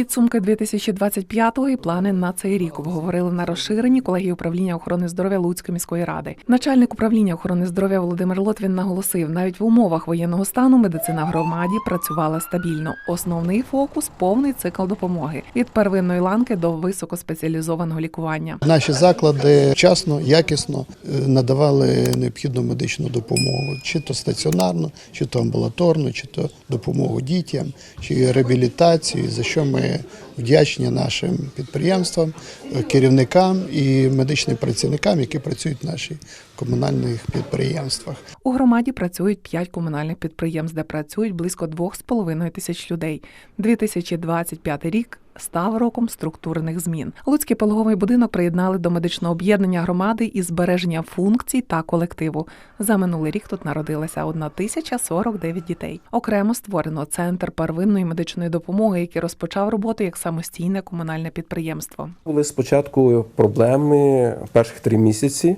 Підсумки 2025-го і плани на цей рік обговорили на розширенні колегії управління охорони здоров'я Луцької міської ради. Начальник управління охорони здоров'я Володимир Лотвін наголосив, навіть в умовах воєнного стану медицина в громаді працювала стабільно. Основний фокус повний цикл допомоги від первинної ланки до високоспеціалізованого лікування. Наші заклади вчасно, якісно е, надавали необхідну медичну допомогу, чи то стаціонарну, чи то амбулаторну, чи то допомогу дітям, чи реабілітацію, за що ми вдячні нашим підприємствам, е, керівникам і медичним працівникам, які працюють в наших комунальних підприємствах. У громаді працюють п'ять комунальних підприємств, де працюють близько 2,5 тисяч людей. 2025 рік став роком структурних змін. Луцький пологовий будинок приєднали до медичного об'єднання громади із збереження функцій та колективу. За минулий рік тут народилося 1049 дітей. Окремо створено центр первинної медичної допомоги, який розпочав роботу як самостійне комунальне підприємство. Були спочатку проблеми перших три місяці.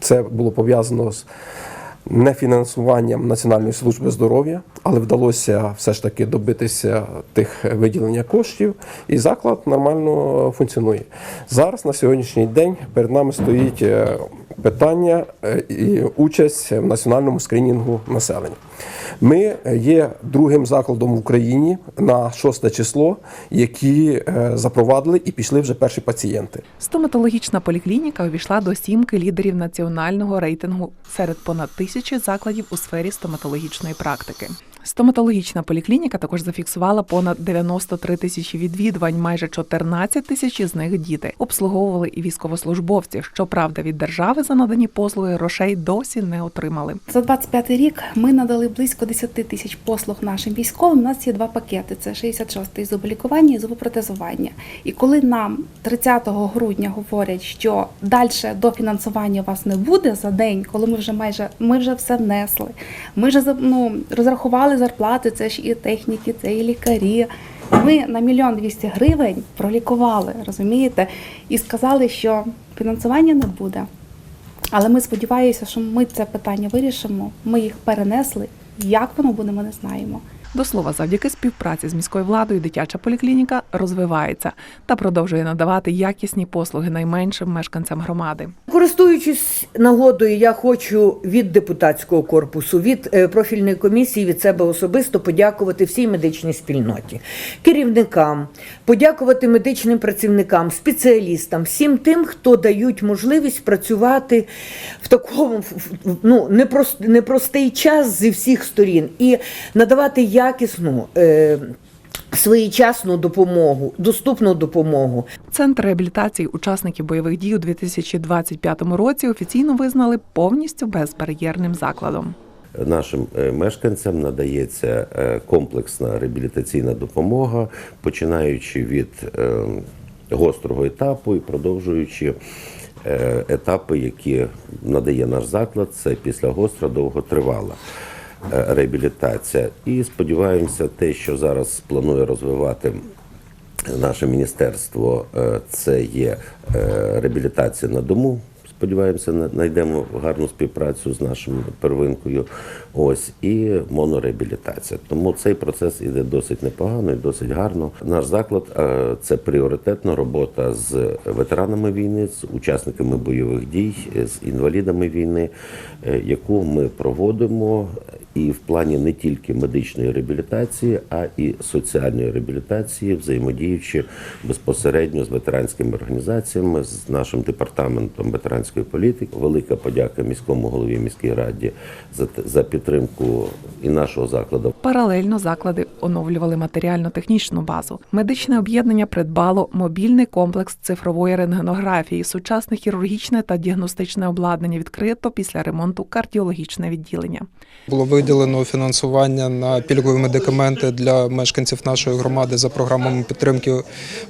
Це було пов'язано з нефінансуванням Національної служби здоров'я, але вдалося все ж таки добитися тих виділення коштів, і заклад нормально функціонує. Зараз на сьогоднішній день перед нами стоїть е, питання е, і участь в національному скринінгу населення. Ми є другим закладом в Україні на 6 число, які е, запровадили і пішли вже перші пацієнти. Стоматологічна поліклініка увійшла до сімки лідерів національного рейтингу серед понад тисячі закладів у сфері стоматологічної практики. Стоматологічна поліклініка також зафіксувала понад 93 тисячі відвідувань, майже 14 тисяч із них діти. Обслуговували і військовослужбовці. Щоправда, від держави за надані послуги грошей досі не отримали. За 25 рік ми надали близько 10 тисяч послуг нашим військовим. У нас є два пакети: це 66-й зуболікування і зубопротезування. І коли нам 30 грудня говорять, що далі дофінансування у вас не буде за день, коли ми вже майже ми вже все внесли, ми вже ну, розрахували зарплати, це ж і техніки, це і лікарі. Ми на мільйон двісті гривень пролікували, розумієте, і сказали, що фінансування не буде. Але ми сподіваємося, що ми це питання вирішимо. Ми їх перенесли. Як воно буде, ми не знаємо. До слова, завдяки співпраці з міською владою дитяча поліклініка розвивається та продовжує надавати якісні послуги найменшим мешканцям громади. Користуючись нагодою, я хочу від депутатського корпусу, від е, профільної комісії, від себе особисто подякувати всій медичній спільноті, керівникам, подякувати медичним працівникам, спеціалістам, всім тим, хто дають можливість працювати в такому ну, непрост- непростий час зі всіх сторін і надавати якісну. Своєчасну допомогу, доступну допомогу, Центр реабілітації учасників бойових дій у 2025 році офіційно визнали повністю безбар'єрним закладом. Нашим е, мешканцям надається е, комплексна реабілітаційна допомога, починаючи від е, гострого етапу і продовжуючи етапи, які надає наш заклад, це після гостра довготривала реабілітація. І сподіваємося, те, що зараз планує розвивати наше міністерство, е, це є е, реабілітація на дому. Сподіваємося, на- знайдемо гарну співпрацю з нашою первинкою. Ось і монореабілітація. Тому цей процес іде досить непогано і досить гарно. Наш заклад е, це пріоритетна робота з ветеранами війни, з учасниками бойових дій, е, з інвалідами війни, е, яку ми проводимо і в плані не тільки медичної реабілітації, а і соціальної реабілітації, взаємодіючи безпосередньо з ветеранськими організаціями, з нашим департаментом ветеранської політики. Велика подяка міському голові міській раді за за підтримку і нашого закладу. Паралельно заклади оновлювали матеріально-технічну базу. Медичне об'єднання придбало мобільний комплекс цифрової рентгенографії, сучасне хірургічне та діагностичне обладнання відкрито після ремонту кардіологічне відділення. Було виділено фінансування на пільгові медикаменти для мешканців нашої громади за програмами підтримки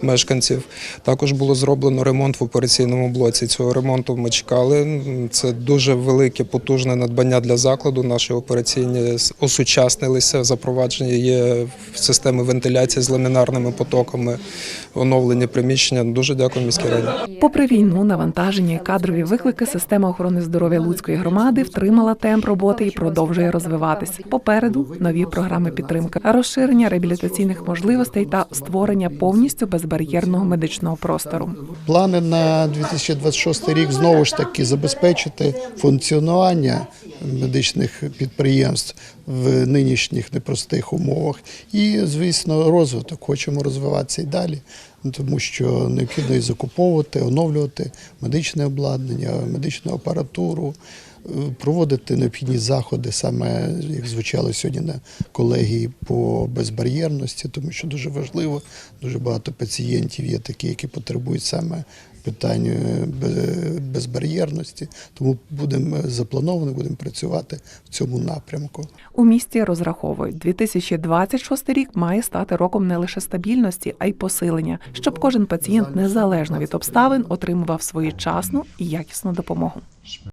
мешканців. Також було зроблено ремонт в операційному блоці. Цього ремонту ми чекали. Це дуже велике, потужне надбання для закладу. Наші операційні осучаснилися, запровадження є системи вентиляції з ламінарними потоками, оновлені приміщення. Дуже дякую міській раді. Попри війну, навантаження і кадрові виклики, система охорони здоров'я Луцької громади втримала темп роботи і продовжує розвиватися. Розвиватися. Попереду нові програми підтримки, розширення реабілітаційних можливостей та створення повністю безбар'єрного медичного простору. Плани на 2026 рік знову ж таки забезпечити функціонування медичних підприємств в нинішніх непростих умовах. І, звісно, розвиток. Хочемо розвиватися і далі, тому що необхідно і закуповувати, оновлювати медичне обладнання, медичну апаратуру. Проводити необхідні заходи, саме як звучало сьогодні на колегії по безбар'єрності, тому що дуже важливо, дуже багато пацієнтів є такі, які потребують саме питань е, безбар'єрності. Тому будемо заплановано, будемо працювати в цьому напрямку. У місті розраховують, 2026 рік має стати роком не лише стабільності, а й посилення, щоб кожен пацієнт незалежно від обставин отримував своєчасну і якісну допомогу.